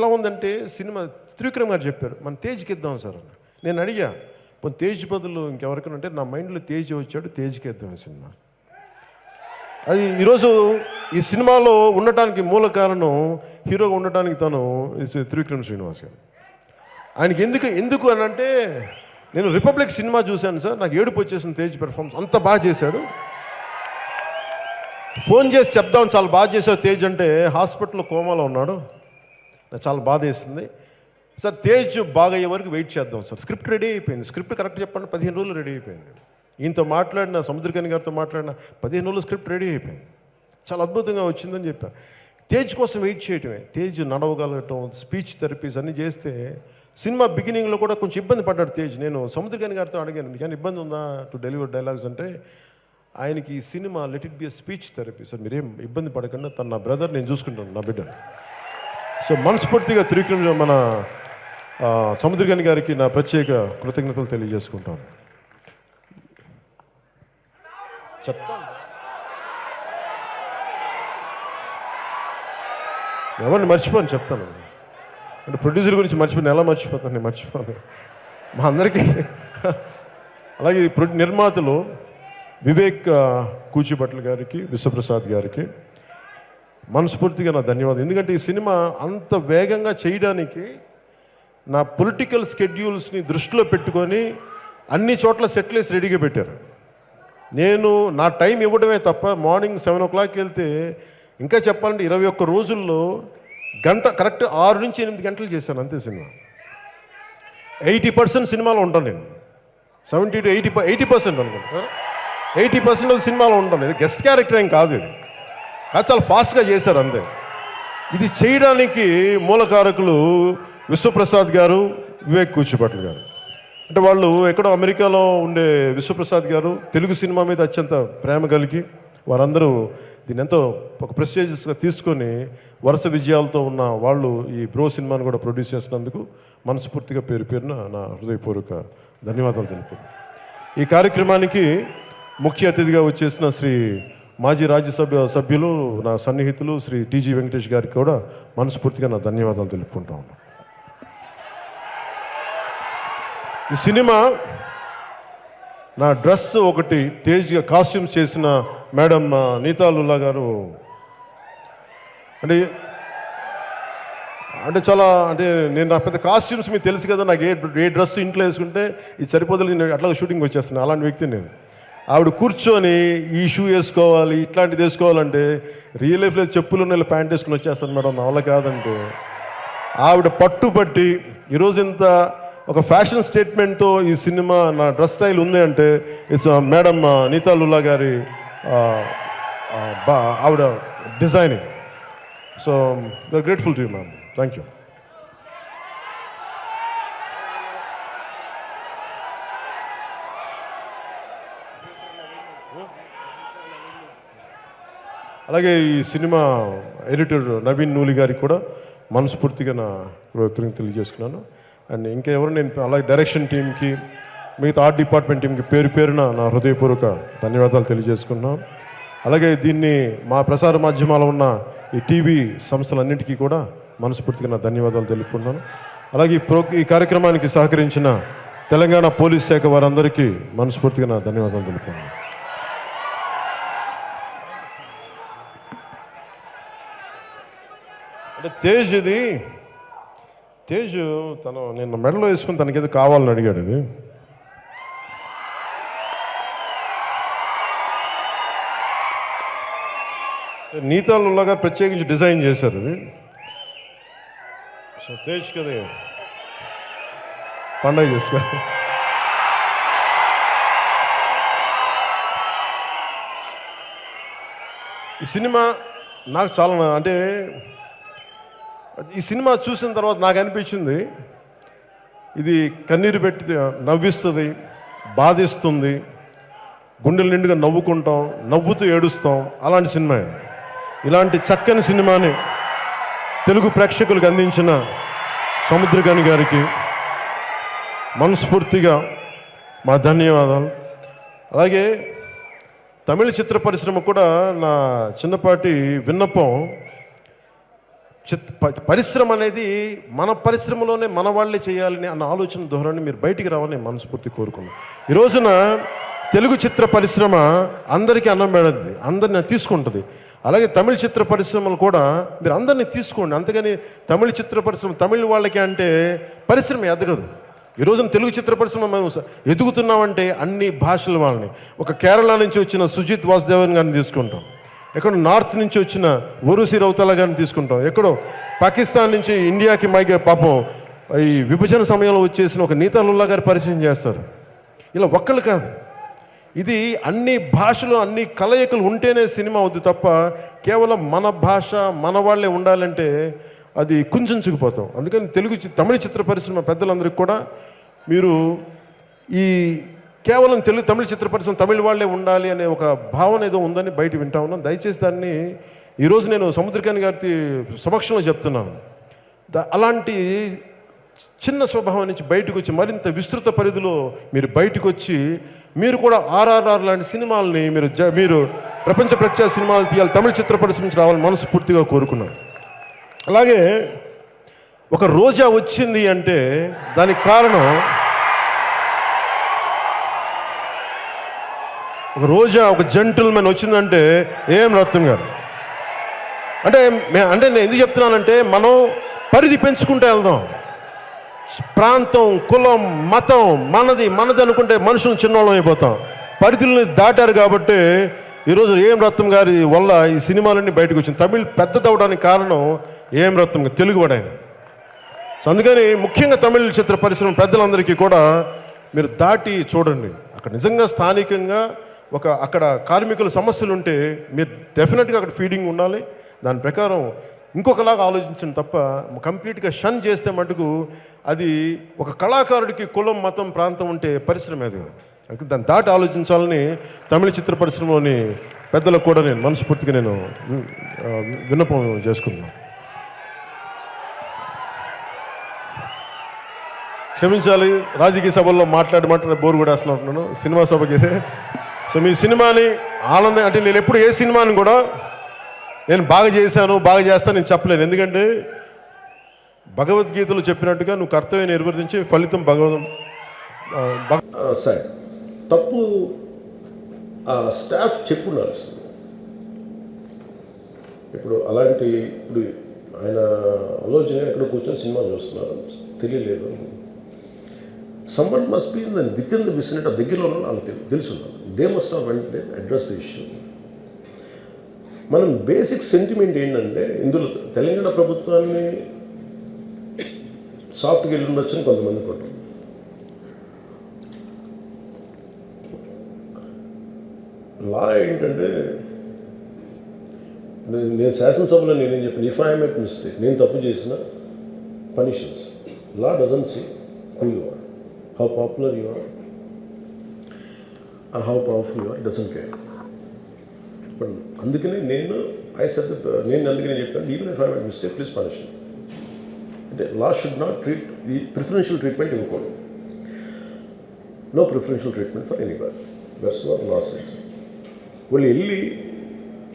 ఎట్లా ఉందంటే సినిమా త్రివిక్రమ్ గారు చెప్పారు మన తేజ్కి ఇద్దాం సార్ అని నేను అడిగా పోనీ తేజ్ బదులు ఇంకెవరికైనా అంటే నా మైండ్లో తేజ్ వచ్చాడు తేజ్కి ఇద్దాం సినిమా. అది ఈరోజు ఈ సినిమాలో ఉండటానికి మూల కారణం హీరోగా ఉండటానికి తను త్రివిక్రమ్ శ్రీనివాస్ గారు. ఆయనకి ఎందుకు ఎందుకు అని అంటే నేను రిపబ్లిక్ సినిమా చూశాను సార్ నాకు ఏడుపు వచ్చేసింది తేజ్ పెర్ఫార్మెన్స్ అంత బాగా చేశాడు. ఫోన్ చేసి చెప్దాం చాలా బాగా చేసావు తేజ్ అంటే హాస్పిటల్లో కోమాలో ఉన్నాడు. నాకు చాలా బాధ వేసింది. సార్ తేజ్ బాగా అయ్యే వరకు వెయిట్ చేద్దాం సార్. స్క్రిప్ట్ రెడీ అయిపోయింది. స్క్రిప్ట్ కరెక్ట్ చెప్పండి పదిహేను రోజులు రెడీ అయిపోయింది. ఈయనతో మాట్లాడిన సముద్రకని గారితో మాట్లాడిన పదిహేను రోజులు స్క్రిప్ట్ రెడీ అయిపోయింది. చాలా అద్భుతంగా వచ్చిందని చెప్పాను తేజ్ కోసం వెయిట్ చేయటమే. తేజ్ నడవగలగటం స్పీచ్ థెరపీస్ అన్నీ చేస్తే సినిమా బిగినింగ్లో కూడా కొంచెం ఇబ్బంది పడ్డాడు తేజ్. నేను సముద్రకని గారితో అడిగాను మీకు ఇబ్బంది ఉందా టు డెలివర్ డైలాగ్స్ అంటే? ఆయనకి ఈ cinema let it be speech therapy sir మీరేం ఇబ్బంది పడకుండా తన నా బ్రదర్ నేను చూసుకుంటాను నా బిడ్డను. సో మనస్ఫూర్తిగా త్రివిక్రమ్ మన సముద్రగని గారికి నా ప్రత్యేక కృతజ్ఞతలు తెలియజేసుకుంటాను. చెప్తాను. ఎవరిని మర్చిపోను చెప్తాను. అంటే ప్రొడ్యూసర్ గురించి మర్చిపోయాను ఎలా మర్చిపోతాను నేను మర్చిపోను. మా అందరికీ అలాగే ప్రొ- నిర్మాతలు వివేక్ కూచిపట్ల కూచిభట్ల గారికి విశ్వప్రసాద్ గారికి మనస్ఫూర్తిగా నా ధన్యవాదాలు. ఎందుకంటే ఈ సినిమా అంత వేగంగా చేయడానికి నా పొలిటికల్ స్కెడ్యూల్స్ని దృష్టిలో పెట్టుకొని అన్ని చోట్ల సెటిల్స్ రెడీగా పెట్టారు. నేను నా టైం ఇవ్వడమే తప్ప మార్నింగ్ సెవెన్ ఓ క్లాక్కి వెళ్తే ఇంకా చెప్పాలంటే ఇరవై ఒక్క రోజుల్లో గంట కరెక్ట్ ఆరు నుంచి ఎనిమిది గంటలు చేశాను అంతే సినిమా. ఎయిటీ పర్సెంట్ సినిమాలో ఉంటాను నేను. Seventy to eighty eighty percent అనుకుంటా. ఎయిటీ పర్సెంట్ సినిమాలో ఉంటాను. ఇది గెస్ట్ క్యారెక్టర్ ఏం కాదు ఇది. కానీ చాలా ఫాస్ట్గా చేశారు అంతే. ఇది చేయడానికి మూలకారకులు విశ్వప్రసాద్ గారు వివేక్ కూచిపట్ల గారు. అంటే వాళ్ళు ఎక్కడో అమెరికాలో ఉండే విశ్వప్రసాద్ గారు తెలుగు సినిమా మీద అత్యంత ప్రేమ కలిగి వారందరూ దీన్ని ఎంతో ఒక ప్రెస్టేజియస్గా తీసుకొని వరుస విజయాలతో ఉన్న వాళ్ళు ఈ బ్రో సినిమాను కూడా ప్రొడ్యూస్ చేసినందుకు మనస్ఫూర్తిగా పేరు పేరున నా హృదయపూర్వక ధన్యవాదాలు తెలుపు ఈ కార్యక్రమానికి ముఖ్య అతిథిగా వచ్చేసిన శ్రీ మాజీ రాజ్యసభ సభ్యులు నా సన్నిహితులు శ్రీ టీజీ వెంకటేష్ గారికి కూడా మనస్ఫూర్తిగా నా ధన్యవాదాలు తెలుపుకుంటా ఉన్నాను. ఈ సినిమా నా డ్రెస్ ఒకటి తేజ్గా కాస్ట్యూమ్స్ చేసిన మేడం నీతాలుల్లా గారు. అంటే అంటే చాలా అంటే నేను నా పెద్ద కాస్ట్యూమ్స్ మీకు తెలుసు కదా నాకు ఏ ఏ డ్రెస్ ఇంట్లో వేసుకుంటే ఇది సరిపోతుంది నేను అట్లా షూటింగ్ వచ్చేస్తున్నాను అలాంటి వ్యక్తి నేను. ఆవిడ కూర్చొని ఈ షూ వేసుకోవాలి ఇట్లాంటిది వేసుకోవాలంటే రియల్ లైఫ్లో చెప్పులు నెల ప్యాంట్ వేసుకుని వచ్చేస్తాను మేడం నా కాదంటే. ఆవిడ పట్టుబట్టి ఈరోజు ఇంత ఒక ఫ్యాషన్ స్టేట్మెంట్తో ఈ సినిమా నా డ్రెస్ స్టైల్ ఉంది అంటే ఇట్స్ మేడం నీతా లుల్లా గారి బా ఆవిడ designing. So grateful to you ma'am. Thank you అలాగే ఈ సినిమా ఎడిటర్ నవీన్ నూలి గారికి కూడా మనస్ఫూర్తిగా నా కృతజ్ఞతలు తెలియజేసుకున్నాను. అండ్ ఇంకా ఎవరు నేను అలాగే డైరెక్షన్ టీంకి మిగతా ఆర్ట్ డిపార్ట్మెంట్ టీంకి పేరు పేరున నా హృదయపూర్వక ధన్యవాదాలు తెలియజేసుకున్నాను. అలాగే దీన్ని మా ప్రసార మాధ్యమాల ఉన్న ఈ టీవీ సంస్థలన్నింటికీ కూడా మనస్ఫూర్తిగా నా ధన్యవాదాలు తెలుపుకున్నాను. అలాగే ఈ ప్రో ఈ కార్యక్రమానికి సహకరించిన తెలంగాణ పోలీస్ శాఖ వారందరికీ మనస్ఫూర్తిగా నా ధన్యవాదాలు తెలుపుకున్నాను. అంటే తేజ్ ఇది తేజ్ తను నిన్న మెడలో వేసుకుని తనకేదో కావాలని అడిగాడు ఇది. నీతాలుల్లా గారు ప్రత్యేకించి డిజైన్ చేశారు ఇది. సో తేజ్ కదా పండగ చేసుకో ఈ సినిమా నాకు చాలా అంటే ఈ సినిమా చూసిన తర్వాత నాకు అనిపించింది ఇది కన్నీరు పెట్టి నవ్విస్తుంది బాధిస్తుంది గుండెల నిండుగా నవ్వుకుంటాం నవ్వుతూ ఏడుస్తాం. అలాంటి సినిమా ఇలాంటి చక్కని సినిమాని తెలుగు ప్రేక్షకులకు అందించిన సముద్రగని గారికి మనస్ఫూర్తిగా మా ధన్యవాదాలు. అలాగే తమిళ చిత్ర పరిశ్రమ కూడా నా చిన్నపాటి విన్నపం చిత్ పరిశ్రమ అనేది మన పరిశ్రమలోనే మన వాళ్ళే చేయాలని అన్న ఆలోచన ధోరణి మీరు బయటికి రావాలని మనస్ఫూర్తి కోరుకున్నాను ఈ రోజున తెలుగు చిత్ర పరిశ్రమ అందరికీ అన్నం పెడద్ది అందరిని తీసుకుంటుంది. అలాగే తమిళ చిత్ర పరిశ్రమలు కూడా మీరు అందరినీ తీసుకోండి. అంతేగాని తమిళ చిత్ర పరిశ్రమ తమిళ వాళ్ళకి అంటే పరిశ్రమ ఎదగదు. ఈ రోజున తెలుగు చిత్ర పరిశ్రమ మేము ఎదుగుతున్నామంటే అన్ని భాషల వాళ్ళని. ఒక కేరళ నుంచి వచ్చిన సుజిత్ వాసుదేవన్ గారిని తీసుకుంటాం. ఎక్కడో నార్త్ నుంచి వచ్చిన ఒరుసి రౌతల గారిని తీసుకుంటాం. ఎక్కడో పాకిస్తాన్ నుంచి ఇండియాకి మైగే పాపం ఈ విభజన సమయంలో వచ్చేసిన ఒక నీతాలుల్లా గారి పరిచయం చేస్తారు. ఇలా ఒక్కళ్ళు కాదు. ఇది అన్ని భాషలు అన్ని కలయికలు ఉంటేనే సినిమా అవుద్ది తప్ప కేవలం మన భాష మన వాళ్ళే ఉండాలంటే అది కుంచుకుపోతాం అందుకని తెలుగు తమిళ చిత్ర పరిశ్రమ పెద్దలందరికీ కూడా మీరు ఈ కేవలం తెలుగు తమిళ చిత్ర పరిశ్రమ తమిళ వాళ్ళే ఉండాలి అనే ఒక భావన ఏదో ఉందని బయట వింటా ఉన్నాను దయచేసి దాన్ని ఈరోజు నేను సముద్రకాని గారి సమక్షంలో చెప్తున్నాను. ద- అలాంటి చిన్న స్వభావం నుంచి బయటకు వచ్చి మరింత విస్తృత పరిధిలో మీరు బయటకు వచ్చి మీరు కూడా ఆర్ఆర్ఆర్ లాంటి సినిమాలని మీరు జ- మీరు ప్రపంచ ప్రఖ్యాత సినిమాలు తీయాలి తమిళ చిత్ర పరిశ్రమ నుంచి రావాలని మనస్ఫూర్తిగా కోరుకున్నాను. అలాగే ఒక రోజా వచ్చింది అంటే దానికి కారణం ఒక రోజా ఒక జెంటిల్మెన్ వచ్చిందంటే ఏం రత్నం గారు? అంటే మే అంటే నేను ఎందుకు చెప్తున్నానంటే మనం పరిధి పెంచుకుంటూ వెళ్దాం. ప్రాంతం కులం మతం మనది మనది అనుకుంటే మనుషులు చిన్నోళ్ళం అయిపోతాం. పరిధుల్ని దాటారు కాబట్టి ఈరోజు ఏం రత్నం గారి వల్ల ఈ సినిమాలన్నీ బయటకు వచ్చింది. తమిళ్ పెద్దదవడానికి కారణం ఏం రత్నం గారు? తెలుగువాడు ఆయన. సో అందుకని ముఖ్యంగా తమిళ చిత్ర పరిశ్రమ పెద్దలందరికీ కూడా మీరు దాటి చూడండి. అక్కడ నిజంగా స్థానికంగా ఒక అక్కడ కార్మికుల సమస్యలు ఉంటే మీరు డెఫినెట్గా అక్కడ ఫీడింగ్ ఉండాలి. దాని ప్రకారం ఇంకొకలాగా ఆలోచించండి తప్ప కంప్లీట్గా షన్ చేస్తే మటుకు అది ఒక కళాకారుడికి కులం మతం ప్రాంతం ఉంటే పరిశ్రమ అది కాదు. దాన్ని దాటి ఆలోచించాలని తమిళ చిత్ర పరిశ్రమలోని పెద్దలకు కూడా నేను మనస్ఫూర్తిగా నేను విన్నపం చేసుకున్నాను క్షమించాలి రాజకీయ సభల్లో మాట్లాడి మాట్లాడి బోర్ కూడా వేస్తున్నాను సినిమా సభకి అయితే సో మీ సినిమాని ఆనందం అంటే నేను ఎప్పుడు ఏ సినిమాని కూడా నేను బాగా చేశాను బాగా చేస్తాను నేను చెప్పలేను. ఎందుకంటే భగవద్గీతలో చెప్పినట్టుగా నువ్వు కర్తవ్యం నిర్వర్తించి ఫలితం భగవద్ భగ- సార్ తప్పు ఆ స్టాఫ్ చెప్పుండాల్సింది ఇప్పుడు అలాంటి ఇప్పుడు ఆయన ఆలోచన ఎక్కడ కూర్చొని సినిమా చూస్తున్నారు. తెలియలేదు. Summon must be done with in the vicinity ఆ దగ్గరలో ఉన్న వాళ్ళకి తెలు- తెలుసు they must have went address the issue మనం బేసిక్ సెంటిమెంట్ ఏంటంటే ఇందులో తెలంగాణ ప్రభుత్వాన్ని సాఫ్ట్గా వెళ్ళి ఉండొచ్చని కొంతమంది కొట్టం లా ఏంటంటే నేను నేను శాసనసభలో నేనేం చెప్పాను ఇఫ్ ఐఎమ్ ఎట్ మిస్టేక్ నేను తప్పు చేసిన punishments law doesn't see who you are how popular you are are how powerful your doesn't care ఇప్పుడు అందుకనే నేను ఐ సెట్ uh, నేను అందుకనే చెప్పాను even if I mistake please punish అంటే లా షుడ్ నాట్ ట్రీట్ ఈ ప్రిఫరెన్షియల్ ట్రీట్మెంట్ ఇవ్వకూడదు no preferential treatment for any bar that's what laws వాళ్ళు వెళ్ళి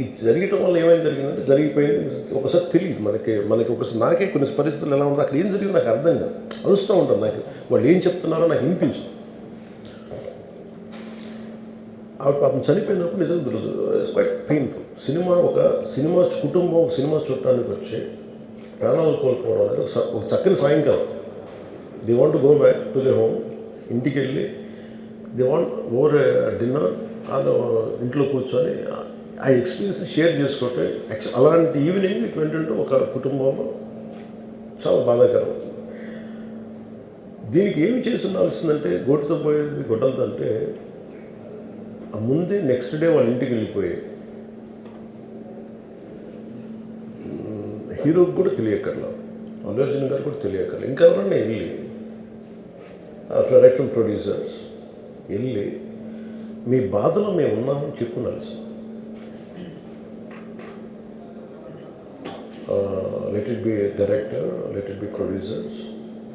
ఇది జరగటం వల్ల ఏమైంది జరిగిందంటే జరిగిపోయింది. ఒకసారి తెలియదు మనకి మనకి ఒకసారి నాకే కొన్ని పరిస్థితులు ఎలా ఉందో అక్కడ ఏం జరిగిందో నాకు అర్థం కాదు. అరుస్తూ ఉంటాను నాకు వాళ్ళు ఏం చెప్తున్నారో నాకు వినిపించదు. ఆవిడ పాపం చనిపోయినప్పుడు నిజంగా క్వైట్ పెయిన్ఫుల్ సినిమా ఒక సినిమా కుటుంబం ఒక సినిమా చూడటానికి వచ్చి ప్రాణాలు కోల్పోవడం అనేది ఒక చక్కని సాయంకాలం. They want go back to the home ఇంటికి వెళ్ళి ది వాంట్ ఓవర్ డిన్నర్ వాళ్ళు ఇంట్లో కూర్చొని ఆ ఎక్స్పీరియన్స్ షేర్ చేసుకుంటే అలాంటి ఈవినింగ్ ఇటు వెంటుంటే ఒక కుటుంబంలో చాలా బాధాకరం. దీనికి ఏమి చేసి ఉండాల్సిందంటే గోటుతో పోయేది గొడ్డలతో అంటే ముందే నెక్స్ట్ డే వాళ్ళ ఇంటికి వెళ్ళిపోయాయి హీరోకి కూడా తెలియకర్లా అల్లు అర్జున్ గారు కూడా తెలియకర్లా ఇంకా ఎవరన్నా వెళ్ళి రైట్ ఫ్రమ్ ప్రొడ్యూసర్స్ వెళ్ళి మీ బాధలో మేము ఉన్నామని చెప్పుకోవాల్సి let it be director let it be producers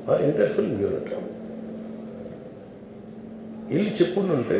ఆ ఇంటర్ ఫిల్మ్ యూనిట్ వెళ్ళి చెప్పుకుంటుంటే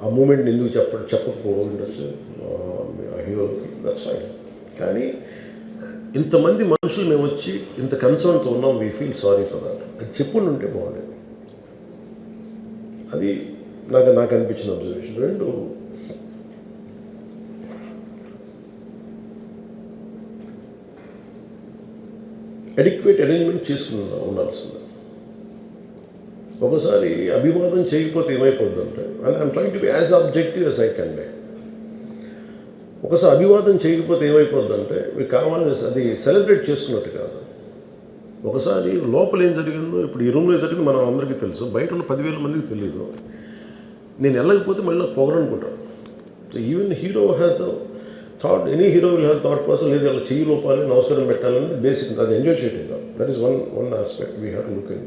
ఆ, మూమెంట్ని ఎందుకు చెప్ప చెప్పకపోవడం ఉండొచ్చు హీరోకి దట్స్ ఫైన్ కానీ ఇంతమంది మనుషులు మేము వచ్చి ఇంత కన్సర్న్తో ఉన్నాం we feel sorry for that అది చెప్పుండి ఉంటే బాగుండేది. అది నాకు నాకు అనిపించిన అబ్జర్వేషన్ రెండు అడిక్వేట్ అరేంజ్మెంట్ చేసుకుని ఉండాల్సింది. ఒకసారి అభివాదం చేయకపోతే ఏమైపోద్దంటే and I'm trying to be as objective as I can be ఒకసారి అభివాదం చేయకపోతే ఏమైపోద్దంటే మీకు కావాలని అది సెలబ్రేట్ చేసుకున్నట్టు కాదు. ఒకసారి లోపల ఏం జరిగిందో ఇప్పుడు ఈ రూమ్లో జరిగింది మనం అందరికీ తెలుసు. బయట ఉన్న పదివేల మందికి తెలియదు నేను వెళ్ళకపోతే మళ్ళీ నాకు పొగరనుకుంటాను so even hero has the thought any hero will have thought person లేదు అలా చెయ్యి లోపాలి నమస్కారం పెట్టాలని బేసిక్ అది ఎంజాయ్ చేయటం కాదు. That is one one aspect we have look in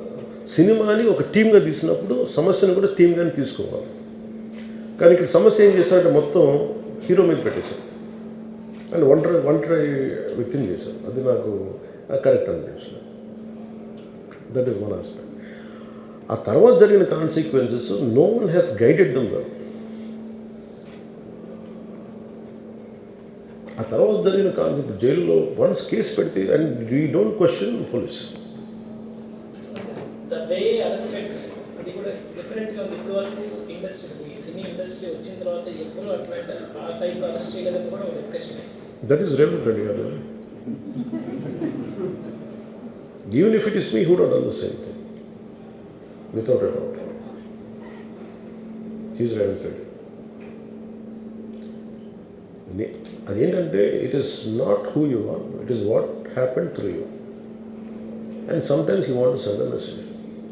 సినిమాని ఒక టీమ్గా తీసినప్పుడు సమస్యను కూడా టీమ్గానే తీసుకోవాలి. కానీ ఇక్కడ సమస్య ఏం చేశారంటే మొత్తం హీరో మీద పెట్టేశారు. అండ్ ఒంటరి ఒంటరి వ్యక్తిని చేశారు. అది నాకు కరెక్ట్ అనిపించింది. దట్ ఈస్ వన్ ఆస్పెక్ట్ ఆ తర్వాత జరిగిన consequences no one has guided them well ఆ తర్వాత జరిగిన కాన్సెప్ట్ జైల్లో వన్స్ కేసు పెడితే and we don't question police the way arrested అది కూడా డిఫరెంట్గా ఉంది ఇప్పుడు వరకు ఇండస్ట్రీ ఈ సినీ ఇండస్ట్రీ వచ్చిన తర్వాత ఎప్పుడు అటువంటి ఆ టైప్ అరెస్ట్ చేయలేదని కూడా ఒక discussion that is Revanth Reddy garu even if it is me who డోట్ done the same thing without a doubt he's Revanth Reddy నే- అదేంటంటే it is not who you are it is what happen through you and sometimes you want send message ఇప్పుడు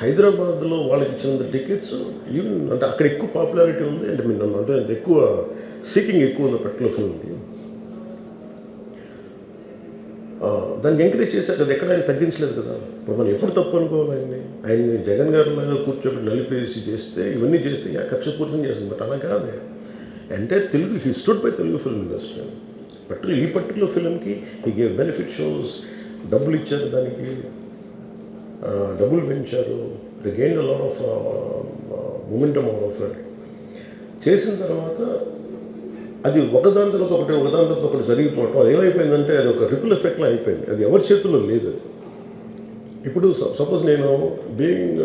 హైదరాబాద్లో వాళ్ళకి ఇచ్చినంత tickets even అంటే అక్కడ ఎక్కువ popularity ఉంది. అంటే మీరు నన్ను అంటే ఎక్కువ సీకింగ్ ఎక్కువ ఉంది పర్టికులర్ ఫిల్మ్కి దాన్ని ఎంకరేజ్ చేశారు. కదా ఎక్కడ ఆయన తగ్గించలేదు కదా. ఇప్పుడు మనం ఎప్పుడు తప్పు అనుకోవాలి ఆయన్ని? ఆయన్ని జగన్ గారి లాగా కూర్చోబెట్టి నలిపేసి చేస్తే ఇవన్నీ చేస్తే యా కక్షపూర్తం చేస్తుంది. బట్ అలా కాదు. అంటే Telugu he stood by Telugu film industry particular ఈ పర్టికులర్ ఫిల్మ్కి హీ గేవ్ బెనిఫిట్ షోస్ డబ్బులు ఇచ్చారు దానికి. డబ్బులు పెంచారు. They gain lot of momentum out of it చేసిన తర్వాత అది ఒకదాని తర్వాత ఒకటి ఒకదాని తర్వాత ఒకటి జరిగిపోవటం. అది ఏమైపోయిందంటే అది ఒక రిపుల్ ఎఫెక్ట్లో అయిపోయింది. అది ఎవరి చేతుల్లో లేదు అది. ఇప్పుడు సపోజ్ నేను బీయింగ్